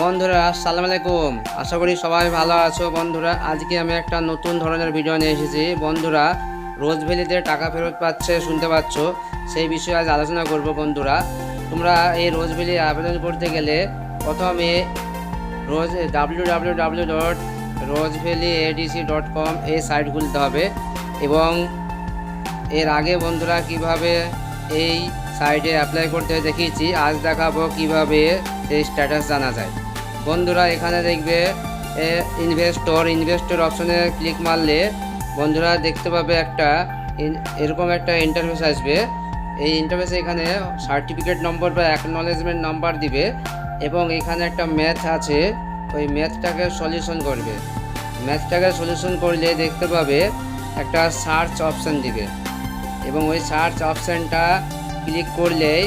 বন্ধুরা, আসসালামু আলাইকুম। আশা করি সবাই ভালো আছো বন্ধুরা। আজকে আমি একটা নতুন ধরনের ভিডিও নিয়ে এসেছি। বন্ধুরা রোজ ভ্যালিতে টাকা ফেরত পাচ্ছে, শুনতে পাচ্ছ? সেই বিষয়ে আজ আলোচনা করব বন্ধুরা। তোমরা এই রোজ ভ্যালি আবেদন করতে গেলে প্রথমে রোজ W W W dot Rose Valley ADC dot com এই সাইট খুলতে হবে এবং এর আগে বন্ধুরা কীভাবে এই সাইটে অ্যাপ্লাই করতে দেখিয়েছি। আজ দেখাবো কীভাবে এই স্ট্যাটাস জানা যায়। বন্ধুরা, এখানে দেখবে ইনভেস্টর ইনভেস্টর অপশনে ক্লিক মারলে বন্ধুরা দেখতে পাবে একটা এরকম একটা ইন্টারফেস আসবে। এই ইন্টারফেসে এখানে সার্টিফিকেট নম্বর বা অ্যাকনলেজমেন্ট নাম্বার দিবে এবং এখানে একটা ম্যাথ আছে। ওই ম্যাথটাকে সলিউশন করবে। ম্যাথটাকে সলিউশন করলে দেখতে পাবে একটা সার্চ অপশান দিবে। এবং ওই সার্চ অপশানটা ক্লিক করলেই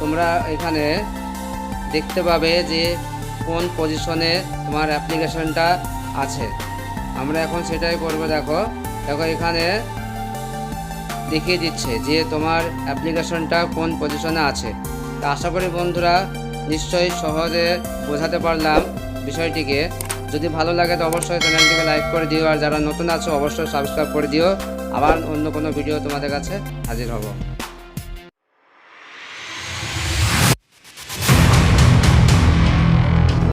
তোমরা এখানে দেখতে পাবে যে কোন পজিশনে তোমার অ্যাপ্লিকেশনটা আছে। আমরা এখন সেটাই করব, দেখো। দেখো, এখানে দেখিয়ে দিচ্ছে যে তোমার অ্যাপ্লিকেশনটা কোন পজিশনে আছে। তা আশা করি বন্ধুরা, নিশ্চয়ই সহজে বোঝাতে পারলাম বিষয়টিকে। যদি ভালো লাগে তো অবশ্যই চ্যানেলটিকে লাইক করে দিও, আর যারা নতুন আছো অবশ্যই সাবস্ক্রাইব করে দিও। আবার অন্য কোনো ভিডিও তোমাদের কাছে হাজির হব।